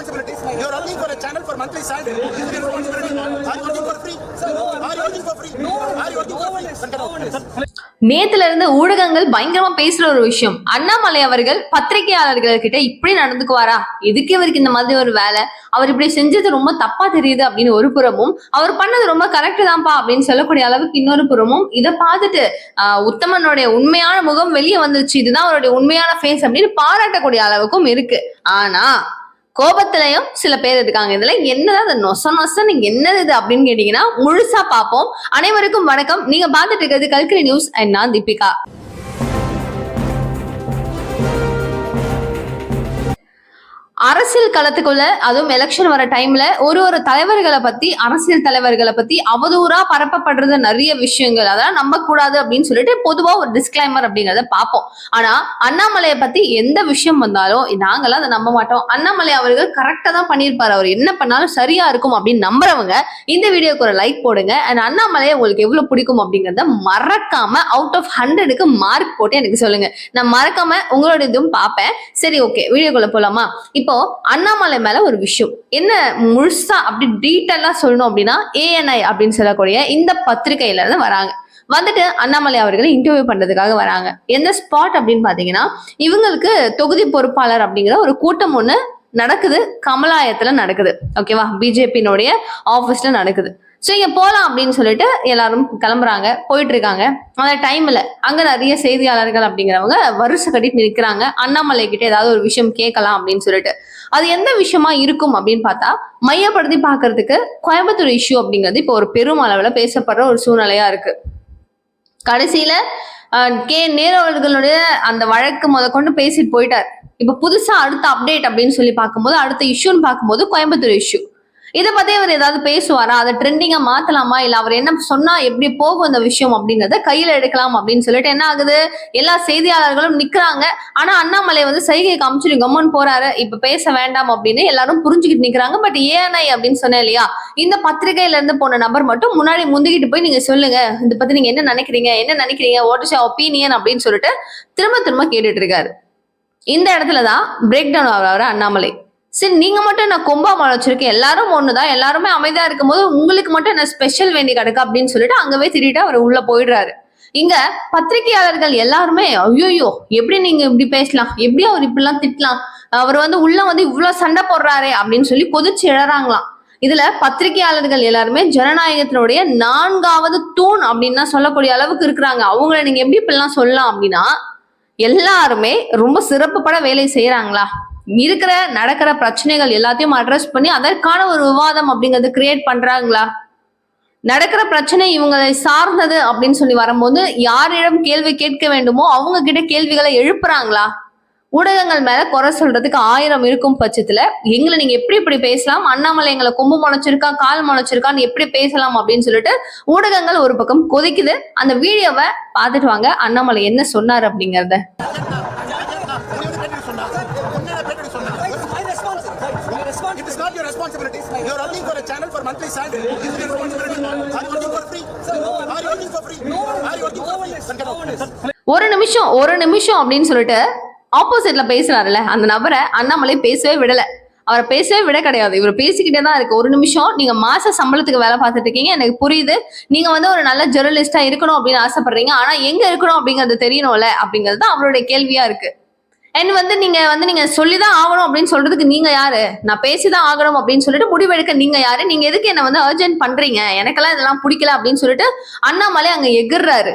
not your responsibility. You're working for a channel for monthly salary. Is it your responsibility? Are you working for free? Are you working for free? Are you working for free? நேத்துல இருந்து ஊடகங்கள் பயங்கரமா பேசுற ஒரு விஷயம் அண்ணாமலை அவர்கள் பத்திரிகையாளர்கள் கிட்ட இப்படி நடந்துக்குவாரா எதுக்கு இவருக்கு இந்த மாதிரி ஒரு வேலை அவர் இப்படி செஞ்சது ரொம்ப தப்பா தெரியுது அப்படின்னு ஒரு புறமும் அவர் பண்ணது ரொம்ப கரெக்ட் தான்ப்பா அப்படின்னு சொல்லக்கூடிய அளவுக்கு இன்னொரு புறமும் இதை பார்த்துட்டு ஆஹ், உத்தமனுடைய உண்மையான முகம் வெளியே வந்துருச்சு இதுதான் அவருடைய உண்மையான ஃபேஸ் அப்படின்னு பாராட்டக்கூடிய அளவுக்கும் இருக்கு ஆனா கோபத்திலையும் சில பேர் இருக்காங்க. இதுல என்னதான் அது நொச நொசன்னு என்னது இது அப்படின்னு கேட்டீங்கன்னா முழுசா பார்ப்போம். அனைவருக்கும் வணக்கம். நீங்க பார்த்துட்டு இருக்கிறது கல்கரி நியூஸ் அண்ட் நான் தீபிகா. அரசியல் களத்துக்குள்ள அதுவும் எலெக்ஷன் வர டைம்ல ஒரு ஒரு தலைவர்களை பத்தி அரசியல் தலைவர்களை பத்தி அவதூறா பரப்பப்படுறது நிறைய விஷயங்கள். அதெல்லாம் நம்ப கூடாது அப்படின்னு சொல்லிட்டு பொதுவா ஒரு டிஸ்கிளைமர் அப்படிங்கறத பார்ப்போம். ஆனா அண்ணாமலையை பத்தி எந்த விஷயம் வந்தாலும் நாங்களாம் அதை நம்ப மாட்டோம். அண்ணாமலை அவர்கள் கரெக்டா தான் பண்ணியிருப்பாரு. அவர் என்ன பண்ணாலும் சரியா இருக்கும் அப்படின்னு நம்புறவங்க இந்த வீடியோக்கு ஒரு லைக் போடுங்க. அண்ட் அண்ணாமலையை உங்களுக்கு எவ்வளவு பிடிக்கும் அப்படிங்கறத மறக்காம அவுட் ஆஃப் ஹண்ட்ரடுக்கு மார்க் போட்டு எனக்கு சொல்லுங்க. நான் மறக்காம உங்களோட இதுவும் பார்ப்பேன். சரி ஓகே வீடியோக்குள்ள போலாமா? இப்போ அண்ணாமலை மேல ஒரு விஷயம். என்ன முழுசா அப்படி டீட்டெயிலா சொல்லணும் அப்படின்னா ஏஎன்ஐ அப்படின்னு சொல்லக்கூடிய இந்த பத்திரிகையில இருந்து வராங்க. வந்துட்டு அண்ணாமலை அவர்களை இன்டர்வியூ பண்றதுக்காக வராங்க. எந்த ஸ்பாட் அப்படின்னு பாத்தீங்கன்னா இவங்களுக்கு தொகுதி பொறுப்பாளர் அப்படிங்கிற ஒரு கூட்டம் ஒண்ணு நடக்குது. கமலாயத்துல நடக்குது. ஓகேவா பிஜேபியினுடைய ஆபீஸ்ல நடக்குது. ஸோ இங்கே போகலாம் அப்படின்னு சொல்லிட்டு எல்லாரும் கிளம்புறாங்க. போயிட்டு இருக்காங்க அந்த டைம்ல அங்கே நிறைய செய்தியாளர்கள் அப்படிங்கிறவங்க வருஷம் கட்டிட்டு நிற்கிறாங்க அண்ணாமலை கிட்ட ஏதாவது ஒரு விஷயம் கேட்கலாம் அப்படின்னு சொல்லிட்டு. அது எந்த விஷயமா இருக்கும் அப்படின்னு பார்த்தா மையப்படுத்தி பார்க்கறதுக்கு கோயம்புத்தூர் இஷ்யூ அப்படிங்கிறது இப்போ ஒரு பெரும் அளவில் பேசப்படுற ஒரு சூழ்நிலையா இருக்கு. கடைசியில கே. நேரு அவர்களுடைய அந்த வழக்கு முத கொண்டு பேசிட்டு போயிட்டார். இப்போ புதுசா அடுத்த அப்டேட் அப்படின்னு சொல்லி பார்க்கும்போது அடுத்த இஷ்யூன்னு பார்க்கும்போது கோயம்புத்தூர் இஷ்யூ இதை பத்தி அவர் ஏதாவது பேசுவாரா? அதை ட்ரெண்டிங்கா மாத்தலாமா? இல்ல அவர் என்ன சொன்னா எப்படி போகும் இந்த விஷயம் அப்படிங்கறத கையில எடுக்கலாம் அப்படின்னு சொல்லிட்டு என்ன ஆகுது? எல்லா செய்தியாளர்களும் நிக்கிறாங்க. ஆனா அண்ணாமலை வந்து சைகை காமிச்சு கம்மன் போறாரு. இப்ப பேச வேண்டாம் அப்படின்னு எல்லாரும் புரிஞ்சுக்கிட்டு நிக்கிறாங்க. பட் ஏஎன்ஐ அப்படின்னு சொன்னேன் இல்லையா? இந்த பத்திரிகையில இருந்து போன நபர் மட்டும் முன்னாடி முந்திக்கிட்டு போய் நீங்க சொல்லுங்க. இதை பத்தி நீங்க என்ன நினைக்கிறீங்க? என்ன நினைக்கிறீங்க? வாட் இஸ் ஒப்பீனியன் அப்படின்னு சொல்லிட்டு திரும்ப திரும்ப கேட்டுட்டு இருக்காரு. இந்த இடத்துலதான் பிரேக் டவுன் ஆகிறாரு அண்ணாமலை. சரி நீங்க மட்டும் என்ன கொம்பா முளைச்சிருக்கேன் எல்லாரும் ஒண்ணுதான். எல்லாருமே அமைதியா இருக்கும்போது உங்களுக்கு மட்டும் என்ன ஸ்பெஷல் வேண்டி கிடக்கு அப்படின்னு சொல்லிட்டு அங்கவே திட்டிட்டு அவர் உள்ள போயிடுறாரு. இங்க பத்திரிகையாளர்கள் எல்லாருமே ஐயோயோ எப்படி நீங்க இப்படி பேசலாம்? எப்படி அவர் இப்படிலாம் திட்டலாம்? அவர் வந்து உள்ள வந்து இவ்வளவு சண்டை போடுறாரே அப்படின்னு சொல்லி கொதிச்சு எழறாங்களாம். இதுல பத்திரிகையாளர்கள் எல்லாருமே ஜனநாயகத்தினுடைய நான்காவது தூண் அப்படின்னு தான் சொல்லக்கூடிய அளவுக்கு இருக்கிறாங்க. அவங்கள நீங்க எப்படி இப்படிலாம் சொல்லலாம் அப்படின்னா எல்லாருமே ரொம்ப சிறப்புப்பட வேலை செய்யறாங்களா இருக்கிற நடக்கிற பிரச்சனைகள் எல்லாத்தையும் அட்ரஸ் பண்ணி அதற்கான ஒரு விவாதம் அப்படிங்கறது கிரியேட் பண்றாங்களா? நடக்கிற பிரச்சனை இவங்களை சார்ந்தது அப்படின்னு சொல்லி வரும்போது யாரிடம் கேள்வி கேட்க வேண்டுமோ அவங்க கிட்ட கேள்விகளை எழுப்புறாங்களா? ஊடகங்கள் மேல குறை சொல்றதுக்கு ஆயிரம் இருக்கும் பட்சத்துல எங்களை நீங்க எப்படி இப்படி பேசலாம்? அண்ணாமலை எங்களை கொம்பு முளைச்சிருக்கா கால் முளைச்சிருக்கான்னு எப்படி பேசலாம் அப்படின்னு சொல்லிட்டு ஊடகங்கள் ஒரு பக்கம் கொதிக்குது. அந்த வீடியோவை பார்த்துட்டு வாங்க அண்ணாமலை என்ன சொன்னார் அப்படிங்கறத. It is not your responsibility. You're working for a channel for monthly salary. Is it your responsibility? Are you working for free? Are you working for free? Are you working for free? Then get out. ஒரு நிமிஷம் ஒரு நிமிஷம் அப்படின்னு சொல்லிட்டு ஆப்போசிட்ல பேசுறாருல அந்த நபரை அண்ணாமலை பேசவே விடல. அவரை பேசவே விட கிடையாது. இவர் பேசிக்கிட்டே தான் இருக்கு. ஒரு நிமிஷம் நீங்க மாச சம்பளத்துக்கு வேலை பார்த்துட்டு இருக்கீங்க. எனக்கு புரியுது. நீங்க வந்து ஒரு நல்ல ஜெர்னலிஸ்டா இருக்கணும் அப்படின்னு ஆசைப்படுறீங்க. ஆனா எங்க இருக்கணும் அப்படிங்கறது தெரியணும்ல அப்படிங்கிறது தான் அவருடைய கேள்வியா இருக்கு. அண்ட் வந்து நீங்க வந்து நீங்க சொல்லிதான் ஆகணும் அப்படின்னு சொல்றதுக்கு நீங்க யாரு? நான் பேசிதான் ஆகணும் அப்படின்னு சொல்லிட்டு முடிவெடுக்க நீங்க யாரு? நீங்க எதுக்கு என்ன வந்து அர்ஜென்ட் பண்றீங்க? எனக்கெல்லாம் இதெல்லாம் பிடிக்கல அப்படின்னு சொல்லிட்டு அண்ணாமலை அங்க எகிர்றாரு.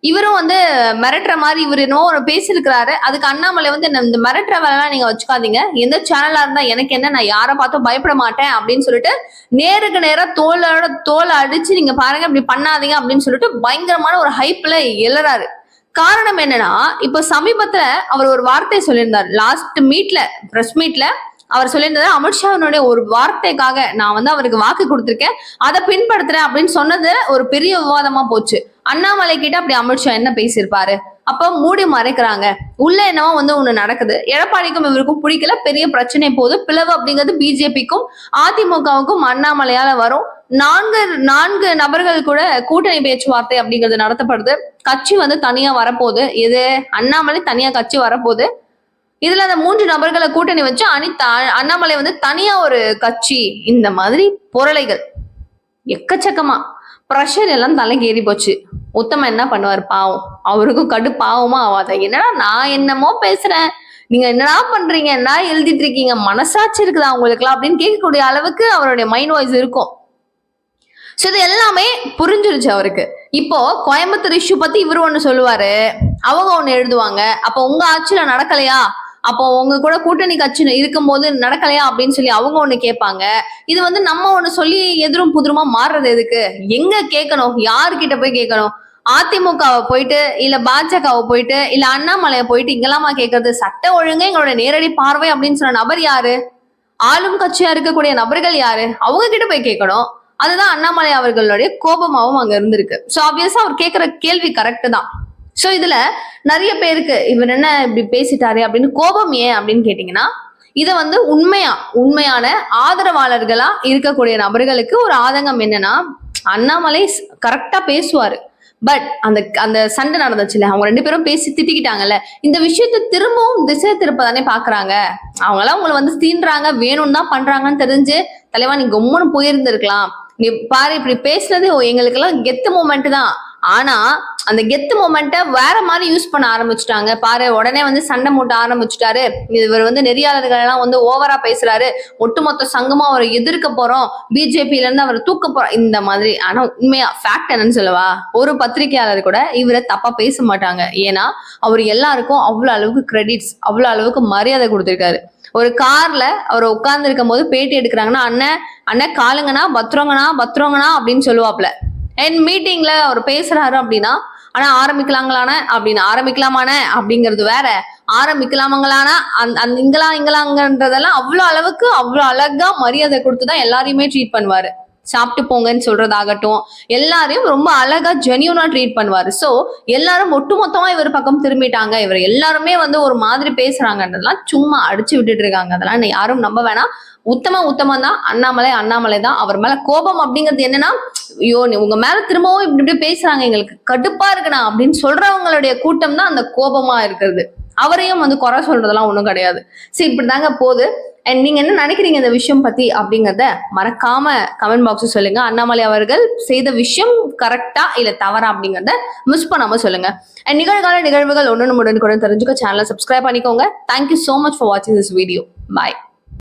இவரும் வந்து மிரட்டுற மாதிரி இவர் என்னவோ பேசியிருக்கிறாரு. அதுக்கு அண்ணாமலை வந்து என்ன இந்த மிரட்டுற வேலைலாம் நீங்க வச்சுக்காதீங்க. எந்த சேனலா இருந்தா எனக்கு என்ன நான் யாரை பார்த்தும் பயப்பட மாட்டேன் அப்படின்னு சொல்லிட்டு நேருக்கு நேராக தோலோட தோலை அடிச்சு நீங்க பாருங்க இப்படி பண்ணாதீங்க அப்படின்னு சொல்லிட்டு பயங்கரமான ஒரு ஹைப்ல எழறாரு. காரணம் என்னன்னா இப்ப சமீபத்துல அவர் ஒரு வார்த்தை சொல்லியிருந்தார். லாஸ்ட் மீட்ல பிரஸ் மீட்ல அவர் சொல்லியிருந்தது அமித்ஷாவினுடைய ஒரு வார்த்தைக்காக நான் வந்து அவருக்கு வாக்கு கொடுத்துருக்கேன். அதை பின்பற்றுறேன் அப்படின்னு சொன்னது ஒரு பெரிய விவாதமா போச்சு. அண்ணாமலை கிட்ட அப்படி அமித்ஷா என்ன பேசியிருப்பாரு? அப்ப மூடி மறைக்கிறாங்க. உள்ள என்னவோ வந்து ஒண்ணு நடக்குது. எடப்பாடிக்கும் இவருக்கும் பிடிக்கல. பெரிய பிரச்சனை போகுது. பிளவு அப்படிங்கிறது பிஜேபிக்கும் அதிமுகவுக்கும் அண்ணாமலையால வரும். நான்கு நான்கு நபர்கள் கூட கூட்டணி பேச்சுவார்த்தை அப்படிங்கிறது நடத்தப்படுது. கட்சி வந்து தனியா வரப்போகுது. இது அண்ணாமலை தனியா கட்சி வரப்போகுது. இதுல அந்த மூன்று நபர்களை கூட்டணி வச்சு அனிதா அண்ணாமலை வந்து தனியா ஒரு கட்சி. இந்த மாதிரி பொருளைகள். எக்கச்சக்கமா. ப்ரெஷர் எல்லாம் தலைக்கு ஏறி போச்சு. உத்தம என்ன பண்ணுவார்? பாவம். அவருக்கும் கடு பாவமா ஆவாத. என்னடா நான் என்னமோ பேசுறேன். நீங்க என்னடா பண்றீங்க? என்ன எழுதிட்டு இருக்கீங்க? மனசாட்சி இருக்குதா உங்களுக்குலாம் அப்படின்னு கேட்கக்கூடிய அளவுக்கு அவருடைய மைண்ட் வாய்ஸ் இருக்கும். ஸோ இது எல்லாமே புரிஞ்சிருச்சு அவருக்கு. இப்போ கோயம்புத்தூர் இஷ்யூ பத்தி இவரு ஒண்ணு சொல்லுவாரு. அவங்க ஒண்ணு எழுதுவாங்க. அப்போ உங்க ஆட்சியில நடக்கலையா? அப்போ உங்க கூட கூட்டணி கட்சி இருக்கும்போது நடக்கலையா அப்படின்னு சொல்லி அவங்க ஒண்ணு கேட்பாங்க. இது வந்து நம்ம ஒண்ணு சொல்லி எதிரும் புதிருமா மாறுறது எதுக்கு? எங்க கேட்கணும்? யாருக்கிட்ட போய் கேட்கணும்? அதிமுகவை போயிட்டு இல்ல பாஜகவை போயிட்டு இல்ல அண்ணாமலையை போயிட்டு இங்கெல்லாமா கேட்கறது? சட்ட ஒழுங்கு எங்களோட நேரடி பார்வை அப்படின்னு சொன்ன நபர் யாரு? ஆளும் கட்சியா இருக்கக்கூடிய நபர்கள் யாரு? அவங்க கிட்ட போய் கேட்கணும். அதுதான் அண்ணாமலை அவர்களுடைய கோபமாவும் அங்க இருந்திருக்கு. ஸோ ஆப்வியஸா அவர் கேட்கிற கேள்வி கரெக்ட் தான். ஸோ இதுல நிறைய பேருக்கு இவர் என்ன இப்படி பேசிட்டாரு அப்படின்னு கோபம் ஏன் அப்படின்னு கேட்டீங்கன்னா இதை வந்து உண்மையா உண்மையான ஆதரவாளர்களா இருக்கக்கூடிய நபர்களுக்கு ஒரு ஆதங்கம் என்னன்னா அண்ணாமலை கரெக்டா பேசுவாரு. பட் அந்த அந்த சண்டை நடந்துச்சுல்ல அவங்க ரெண்டு பேரும் பேசி திட்டிக்கிட்டாங்கல்ல இந்த விஷயத்தை திரும்பவும் திசை திருப்ப தானே பாக்குறாங்க? அவங்களாம் உங்களை வந்து தீண்டுறாங்க வேணும்னு தான் பண்றாங்கன்னு தெரிஞ்சு தலைவா நீ கொம்முன்னு போயிருந்திருக்கலாம். நீ பாரு இப்படி பேசுனது எங்களுக்கெல்லாம் கெத்து மூமெண்ட் தான். ஆனா அந்த கெத்து மூமெண்ட்டை வேற மாதிரி யூஸ் பண்ண ஆரம்பிச்சுட்டாங்க. பாரு உடனே வந்து சண்டை மூட்ட ஆரம்பிச்சுட்டாரு. இவர் வந்து நெறியாளர்கள் எல்லாம் வந்து ஓவரா பேசுறாரு. ஒட்டுமொத்த சங்கமா அவரை எதிர்க்க போறோம். பிஜேபியில இருந்து அவரை தூக்க போறோம். இந்த மாதிரி. ஆனா உண்மையா ஃபேக்ட் என்னன்னு சொல்லவா? ஒரு பத்திரிகையாளர் கூட இவரை தப்பா பேச மாட்டாங்க. ஏன்னா அவர் எல்லாருக்கும் அவ்வளவு அளவுக்கு கிரெடிட்ஸ் அவ்வளவு அளவுக்கு மரியாதை கொடுத்திருக்காரு. ஒரு கார்ல அவர் உட்கார்ந்து இருக்கும் போது பேட்டி எடுக்கிறாங்கன்னா அண்ணன் அண்ணன் காலுங்கண்ணா பத்ரோங்கண்ணா பத்ரோங்கண்ணா அப்படின்னு சொல்லுவாப்ல. என் மீட்டிங்ல அவர் பேசுறாரு அப்படின்னா ஆனா ஆரம்பிக்கலாங்களான அப்படின்னு ஆரம்பிக்கலாமான அப்படிங்கிறது வேற. ஆரம்பிக்கலாமங்களானா அந் அந்த இங்கலா இங்கலாங்கன்றதெல்லாம் அவ்வளோ அளவுக்கு அவ்வளோ அழகா மரியாதை கொடுத்து தான் எல்லாரையுமே ட்ரீட் பண்ணுவாரு. சாப்பிட்டு போங்கன்னு சொல்றதாகட்டும் எல்லாரையும் ரொம்ப அழகா ஜென்யூனா ட்ரீட் பண்ணுவாரு. ஸோ எல்லாரும் ஒட்டுமொத்தமா இவர் பக்கம் திரும்பிட்டாங்க. இவர் எல்லாருமே வந்து ஒரு மாதிரி பேசுறாங்கன்றதெல்லாம் சும்மா அடிச்சு விட்டுட்டு இருக்காங்க. அதெல்லாம் யாரும் நம்ப வேணாம். உத்தம உத்தமம் தான் அண்ணாமலை அண்ணாமலை தான் அவர் மேல கோபம் அப்படிங்கிறது என்னன்னா ஐயோ நீ உங்க மேல திரும்பவும் இப்படி இப்படி பேசுறாங்க. எங்களுக்கு கடுப்பா இருக்குண்ணா அப்படின்னு சொல்றவங்களுடைய கூட்டம் தான் அந்த கோபமா இருக்கிறது. அவரையும் வந்து குறை சொல்றதெல்லாம் ஒன்றும் கிடையாது. சரி இப்படிதாங்க போகுது. அண்ட் நீங்க என்ன நினைக்கிறீங்க இந்த விஷயம் பத்தி அப்படிங்கறத மறக்காம கமெண்ட் பாக்ஸ் சொல்லுங்க. அண்ணாமலை அவர்கள் செய்த விஷயம் கரெக்டா இல்ல தவறா அப்படிங்கறத மிஸ் பண்ணாம சொல்லுங்க. அண்ட் நிகழ்கால நிகழ்வுகள் ஒன்னு உடனுக்குடன் தெரிஞ்சுக்க சேனலை சப்ஸ்கிரைப் பண்ணிக்கோங்க. Thank you so much for வாட்சிங் திஸ் வீடியோ பாய்